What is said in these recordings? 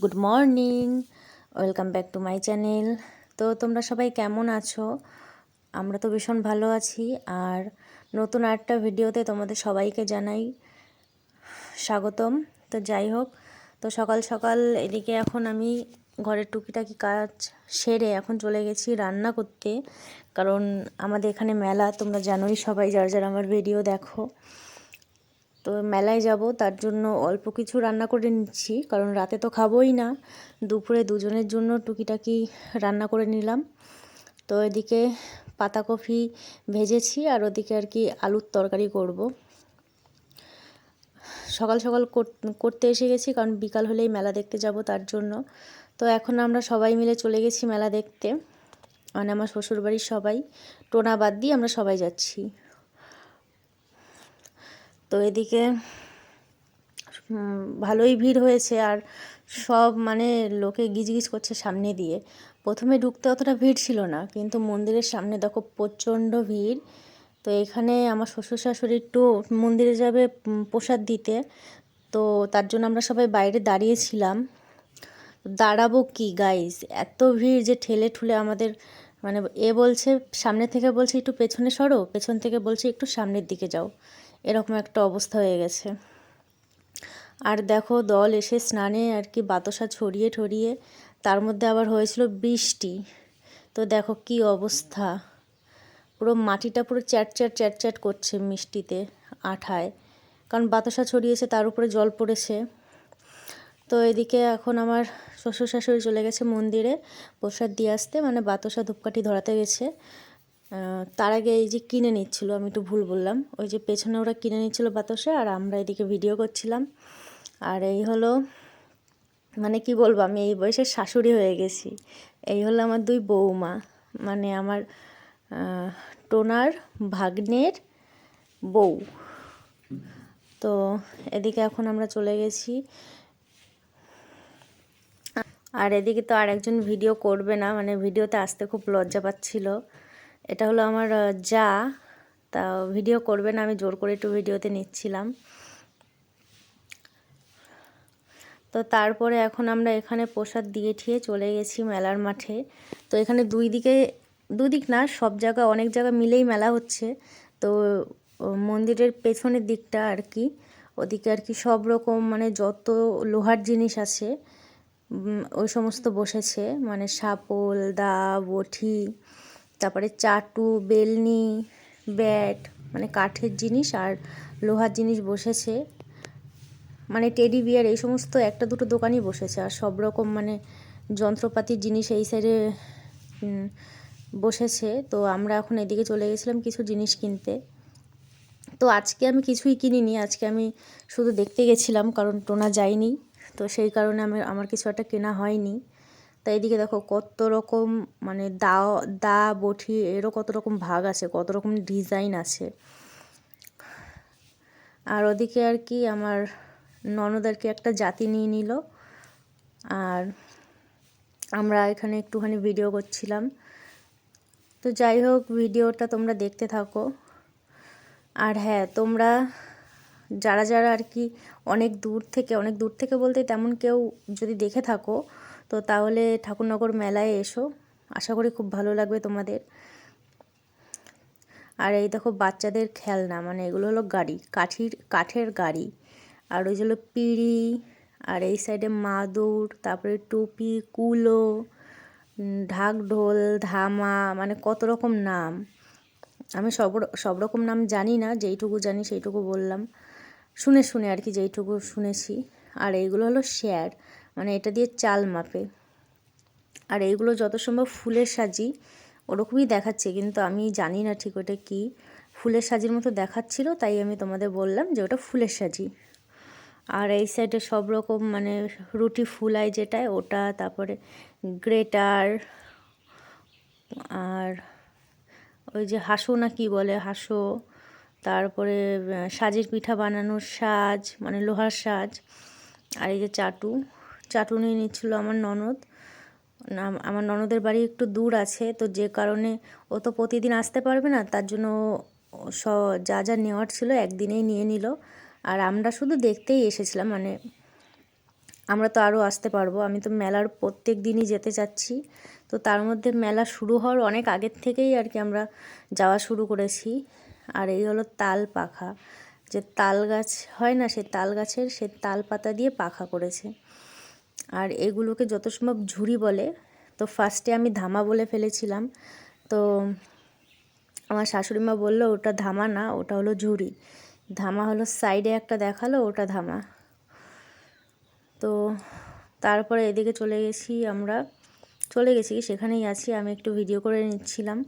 Good morning welcome back to my channel তো তোমরা সবাই কেমন আছো? আমরা তো ভীষণ ভালো আছি। আর নতুন আরেকটা ভিডিওতে তোমাদের সবাইকে জানাই স্বাগতম। তো যাই হোক, তো সকাল সকাল এদিকে এখন আমি ঘরের টুকিটাকি কাজ সেরে এখন চলে গেছি রান্না করতে। কারণ আমাদের এখানে মেলা, তোমরা জানোই সবাই যারা যারা আমার ভিডিও দেখো। তো মেলায় যাব, তার জন্য অল্প কিছু রান্না করে নিচ্ছি, কারণ রাতে তো খাবোই না। দুপুরে দুজনের জন্য টুকিটাকি রান্না করে নিলাম। তো এদিকে পাতাকপি ভেজেছি, আর ওদিকে আর কি আলুর তরকারি করব। সকাল সকাল করতে এসে গেছি, কারণ বিকাল হলেই মেলা দেখতে যাব তার জন্য। তো এখন আমরা সবাই মিলে চলে গেছি মেলা দেখতে। মানে আমার শ্বশুরবাড়ির সবাই। টোনা বাদ দিয়ে আমরা সবাই যাচ্ছি। তো এদিকে ভালোই ভিড় হয়েছে আর সব মানে লোকে গিজগিজ করছে সামনে দিয়ে। প্রথমে ঢুকতে অতটা ভিড় ছিল না, কিন্তু মন্দিরের সামনে দেখো প্রচণ্ড ভিড়। তো এখানে আমার শ্বশুর শাশুড়ি একটু মন্দিরে যাবে প্রসাদ দিতে। তো তার জন্য আমরা সবাই বাইরে দাঁড়িয়েছিলাম দাঁড়াবো কি গাইজ এত ভিড় যে ঠেলে ঠুলে আমাদের মানে এ বলছে, সামনে থেকে বলছে একটু পেছনে সরো, পেছন থেকে বলছে একটু সামনের দিকে যাও। এরকম একটা অবস্থা হয়ে গেছে। আর দেখো, দল এসে স্নানে আর কি বাতাসা ছড়িয়ে ঠড়িয়ে, তার মধ্যে আবার হয়েছিল বৃষ্টি। তো দেখো কি অবস্থা। পুরো মাটিটা পুরো চ্যাট চ্যাট চ্যাট চ্যাট করছে মিষ্টিতে, আঠায়। কারণ বাতাসা ছড়িয়েছে, তার উপরে জল পড়েছে। তো এদিকে এখন আমার শ্বশুর শাশুড়ি চলে গেছে মন্দিরে, প্রসাদ দিয়ে আসতে। মানে বাতাসা ধূপকাঠি ধরাতে গেছে। তার আগে এই যে কিনে নিচ্ছিল, আমি একটু ভুল বললাম। ওই যে পেছনে ওরা কিনে নিচ্ছিলো বাতাসে, আর আমরা এদিকে ভিডিও করছিলাম। আর এই হলো মানে কি বলব, আমি এই বয়সে শাশুড়ি হয়ে গেছি। এই হলো আমার দুই বৌমা। মানে আমার টোনার ভাগ্নের বউ। তো এদিকে এখন আমরা চলে গেছি। আর এদিকে তো আর একজন ভিডিও করবে না মানে ভিডিওতে আসতে খুব লজ্জা পাচ্ছিল। এটা হলো আমার যা। তা ভিডিও করবে না আমি জোর করে একটু ভিডিওতে নিচ্ছিলাম। তো তারপরে এখন আমরা এখানে প্রসাদ দিয়ে ঠিয়ে চলে গেছি মেলার মাঠে। তো এখানে দুই দিকে দুদিক না, সব জায়গা, অনেক জায়গা মিলেই মেলা হচ্ছে। তো মন্দিরের পেছনের দিকটা আর কি, ওদিকে আর কি সব রকম মানে যত লোহার জিনিস আছে ওই সমস্ত বসেছে। মানে সাপল দা বঠি তারপরে চাটু, বেলনি, ব্যাট মানে কাঠের জিনিস আর লোহার জিনিস বসেছে। মানে টেডি বিয়ার এই সমস্ত একটা দুটো দোকানই বসেছে আর সব রকম মানে যন্ত্রপাতির জিনিস এই সাইডে বসেছে। তো আমরা এখন এদিকে চলে গেছিলাম কিছু জিনিস কিনতে। তো আজকে আমি কিছুই কিনিনি, আজকে আমি শুধু দেখতে গেছিলাম কারণ টোনা যায়নি। তো সেই কারণে আমার আমার কিছু একটা কেনা হয়নি। তা এদিকে দেখো কত রকম মানে দা দা, বঠি, এরও কত রকম ভাগ আছে, কত রকম ডিজাইন আছে। আর ওদিকে আর কি আমার ননদ আর কি একটা জাতি নিয়ে নিল। আর আমরা এখানে একটুখানি ভিডিও করছিলাম। তো যাই হোক ভিডিওটা তোমরা দেখতে থাকো। আর হ্যাঁ তোমরা যারা যারা আর কি অনেক দূর থেকে, অনেক দূর থেকে বলতে তেমন কেউ যদি দেখে থাকো তো তাহলে ঠাকুরনগর মেলায় এসো। আশা করি খুব ভালো লাগবে তোমাদের। আর এই দেখো বাচ্চাদের খেলনা মানে এগুলো হলো গাড়ি, কাঠির, কাঠের গাড়ি। আর ওই হলো পিড়ি, আর এই সাইডে মাদুর, তারপরে টুপি, কুলো ঢাক ঢোল, ধামা মানে কত রকম নাম। আমি সব সব রকম নাম জানি না, যেইটুকু জানি সেইটুকু বললাম। শুনে শুনে আর কি যেইটুকু শুনেছি। আর এইগুলো হলো শেয়ার মানে এটা দিয়ে চাল মাপে। আর এইগুলো যত সম্ভব ফুলের সাজি, ওরকমই দেখাচ্ছে। কিন্তু আমি জানি না ঠিক ওটা কী। ফুলের সাজির মতো দেখাচ্ছিল, তাই আমি তোমাদের বললাম যে ওটা ফুলের সাজি। আর এই সাইডে সব রকম মানে রুটি ফুলায় যেটায়, ওটা, তারপরে গ্রেটার, আর ওই যে হাসো না কি বলে হাসো তারপরে সাজের পিঠা বানানোর সাজ মানে লোহার সাজ, আর এই যে চাটু। চাটু নিয়ে নিচ্ছিলো আমার ননদ। আমার ননদের বাড়ি একটু দূর আছে, তো যে কারণে ও তো প্রতিদিন আসতে পারবে না, তার জন্য স, যা যা নেওয়ার ছিল একদিনেই নিয়ে নিল। আর আমরা শুধু দেখতেই এসেছিলাম মানে আমরা তো আরও আসতে পারব। আমি তো মেলার প্রত্যেক দিনই যেতে চাচ্ছি, তো তার মধ্যে মেলা শুরু হওয়ার অনেক আগের থেকেই আর কি আমরা যাওয়া শুরু করেছি। আর এই হলো তাল পাখা, যে তাল গাছ হয় না, সে তাল গাছের সে তাল পাতা দিয়ে পাখা করেছে। আর এগুলোকে যত সম্ভব ঝুড়ি বলে। তো ফার্স্টে আমি ধামা বলে ফেলেছিলাম। তো আমার শাশুড়ি মা বলল, ওটা ধামা না, ওটা হলো ঝুড়ি। ধামা হলো সাইডে একটা দেখাল, ওটা ধামা। তো তারপরে এদিকে চলে গেছি আমরা। চলে গেছি, সেখানেই আছি, আমি একটু ভিডিও করে নিচ্ছিলাম।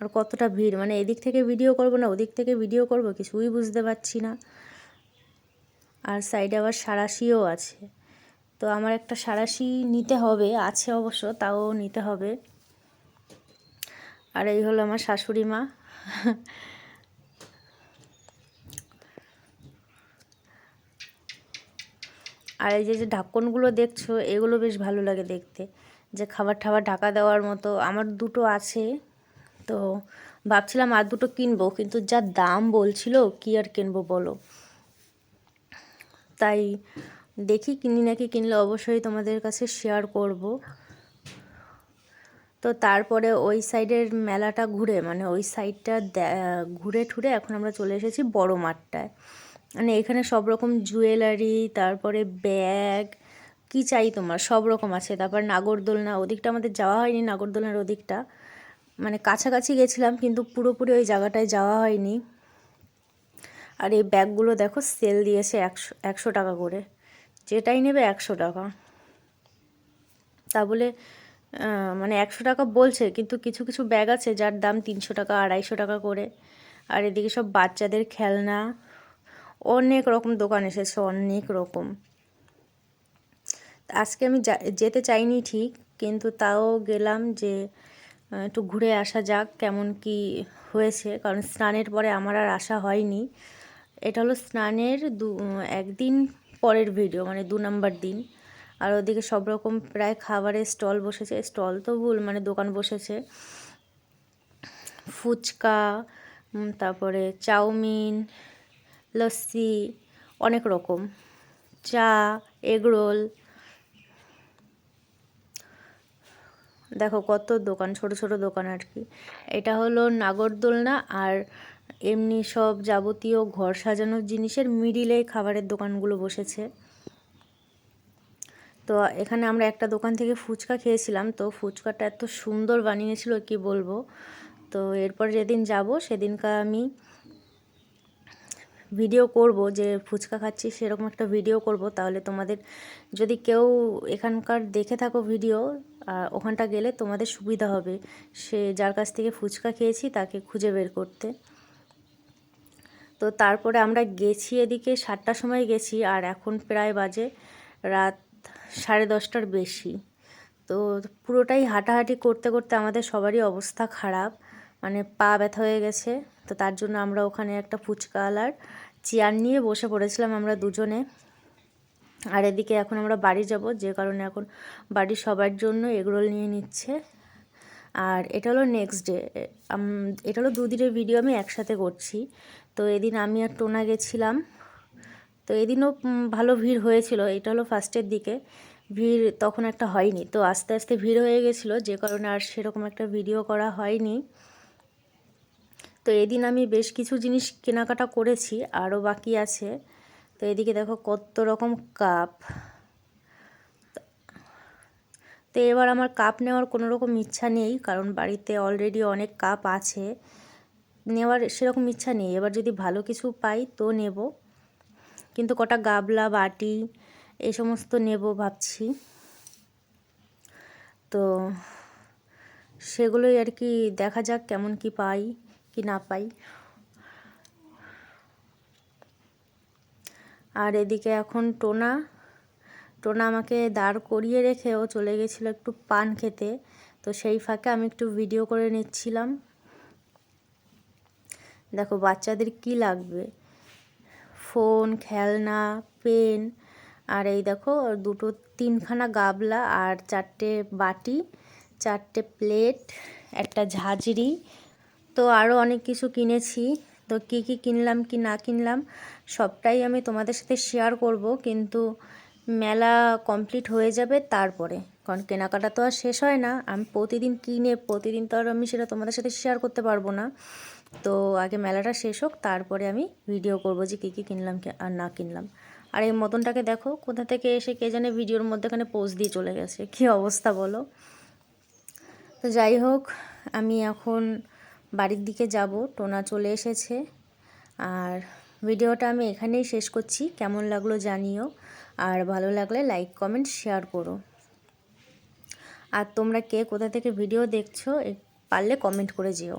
আর কতটা ভিড় মানে এদিক থেকে ভিডিও করব না, ওদিক থেকে ভিডিও করব, কিছুই বুঝতে পারছি না। আর সাইডে আবার সারাশিও আছে। তো আমার একটা সারাশি নিতে হবে, আছে অবশ্য, তাও নিতে হবে। আর এই হলো আমার শাশুড়ি মা। আর এই যে যে ঢাকনগুলো দেখছ, এগুলো বেশ ভালো লাগে দেখতে। যে খাবার ঠাবার ঢাকা দেওয়ার মতো, আমার দুটো আছে। তো ভাবছিলাম আর দুটো কিনবো, কিন্তু যা দাম বলছিল, কি আর কিনবো বলো? তাই দেখি কিনি নাকি কিনলে অবশ্যই তোমাদের কাছে শেয়ার করব। তো তারপরে ওই সাইডের মেলাটা ঘুরে মানে ওই সাইডটা ঘুরে ঠুরে এখন আমরা চলে এসেছি বড় মাঠটায়। মানে এখানে সব রকম জুয়েলারি তারপরে ব্যাগ কি চাই তোমার? সব রকম আছে। তারপর নাগরদোলনা, ওদিকটা আমাদের যাওয়া হয়নি, নাগরদোলনার ওদিকটা। মানে কাছাকাছি গেছিলাম, কিন্তু পুরোপুরি ওই জায়গাটায় যাওয়া হয়নি। আর এই ব্যাগগুলো দেখো সেল দিয়েছে একশো একশো টাকা করে। যেটাই নেবে একশো টাকা। তা বলে মানে একশো টাকা বলছে, কিন্তু কিছু কিছু ব্যাগ আছে যার দাম তিনশো টাকা, আড়াইশো টাকা করে। আর এদিকে সব বাচ্চাদের খেলনা, অনেক রকম দোকান এসেছে, অনেক রকম। আজকে আমি যেতে চাইনি ঠিক, কিন্তু তাও গেলাম যে একটু ঘুরে আসা যাক কেমন কি হয়েছে, কারণ স্নানের পরে আমার আর আসা হয়নি। এটা হলো স্নানের দু, একদিন পরের ভিডিও মানে দু নম্বর দিন। আর ওদিকে সব রকম প্রায় খাবারের স্টল বসেছে। স্টল তো ভুল মানে দোকান বসেছে। ফুচকা তারপরে চাউমিন, লস্যি, অনেক রকম। চা এগরোল দেখো কত দোকান, ছোট ছোট দোকান আর কি। এটা হলো নাগরদোলনা আর এমনি সব যাবতীয় ঘর সাজানোর জিনিসের মিডিলে খাবারের দোকানগুলো বসেছে। তো এখানে আমরা একটা দোকান থেকে ফুচকা খেয়েছিলাম, তো ফুচকাটা এত সুন্দর বানিয়েছিল, কি বলব? তো এরপর যেদিন যাব সেদিনকার আমি ভিডিও করব, যে ফুচকা খাচ্ছি সেরকম একটা ভিডিও করব। তাহলে তোমাদের, যদি কেউ এখানকার দেখে থাকো ভিডিও ওখানটা গেলে তোমাদের সুবিধা হবে। সে যার কাছ থেকে ফুচকা খেয়েছি, তাকে খুঁজে বের করতে। তো তারপরে আমরা গেছি এদিকে, সাতটার সময় গেছি আর এখন প্রায় বাজে রাত সাড়ে দশটার বেশি। তো পুরোটাই হাঁটাহাঁটি করতে করতে আমাদের সবারই অবস্থা খারাপ মানে পা ব্যথা হয়ে গেছে। তো তার জন্য আমরা ওখানে একটা ফুচকাওয়ালার চেয়ার নিয়ে বসে পড়েছিলাম আমরা দুজনে। আর এদিকে এখন আমরা বাড়ি যাব, যে কারণে এখন বাড়ির সবার জন্য এগরোল নিয়ে নিচ্ছে। আর এটা হলো নেক্সট ডে এটা হলো দুদিনের ভিডিও আমি একসাথে করছি। তো এদিন আমি আর টোনা গেছিলাম। তো এদিনও ভালো ভিড় হয়েছিল। এটা হলো ফার্স্টের দিকে। ভিড় তখন একটা হয়নি। তো আস্তে আস্তে ভিড় হয়ে গেছিল। যে কারণে আর সেরকম একটা ভিডিও করা হয়নি। তো এদিন আমি বেশ কিছু জিনিস কেনাকাটা করেছি। আরও বাকি আছে। তো এদিকে দেখো কত রকম কাপ। তো এবার আমার কাপ নেওয়ার কোনো রকম ইচ্ছা নেই। কারণ বাড়িতে অলরেডি অনেক কাপ আছে। নেওয়ার সেরকম ইচ্ছা নেই। এবার যদি ভালো কিছু পাই তো নেব। কিন্তু কটা গাবলা, বাটি এই সমস্ত নেব ভাবছি। তো সেগুলোই আর কি দেখা যাক কেমন কি পাই কি না পাই। আর এদিকে এখন টোনা টোনা আমাকে দাঁড় করিয়ে রেখে ও চলে গেছিল একটু পান খেতে। তো সেই ফাঁকে আমি একটু ভিডিও করে নিচ্ছিলাম। দেখো বাচ্চাদের কি লাগবে? ফোন, খেলনা, পেন, আর এই দেখো দুটো তিনখানা গাবলা আর চারটে বাটি, চারটে প্লেট, একটা ঝাঁঝরি। তো আরও অনেক কিছু কিনেছি। তো কী কী কিনলাম, কি না কিনলাম, সবটাই আমি তোমাদের সাথে শেয়ার করব। কিন্তু মেলা কমপ্লিট হয়ে যাবে তারপরে। কারণ কেনাকাটা তো আর শেষ হয় না। আমি প্রতিদিন কিনে, প্রতিদিন তো আর আমি সেটা তোমাদের সাথে শেয়ার করতে পারব না। তো আগে মেলাটা শেষ হোক, তারপরে আমি ভিডিও করব যে কী কী কিনলাম আর না কিনলাম। আর এই মতনটাকে দেখো, কোথা থেকে এসে কে জানে ভিডিওর মধ্যেখানে পোজ দিয়ে চলে গেছে, কী অবস্থা বলো? তো যাই হোক, আমি এখন বাড়ির দিকে যাব, টোনা চলে এসেছে। আর ভিডিওটা আমি এখানেই শেষ করছি, কেমন লাগল জানিও। আর ভালো লাগলে লাইক কমেন্ট শেয়ার করো। আর তোমরা কে কোথা থেকে ভিডিও দেখছ পারলে কমেন্ট করে যেও।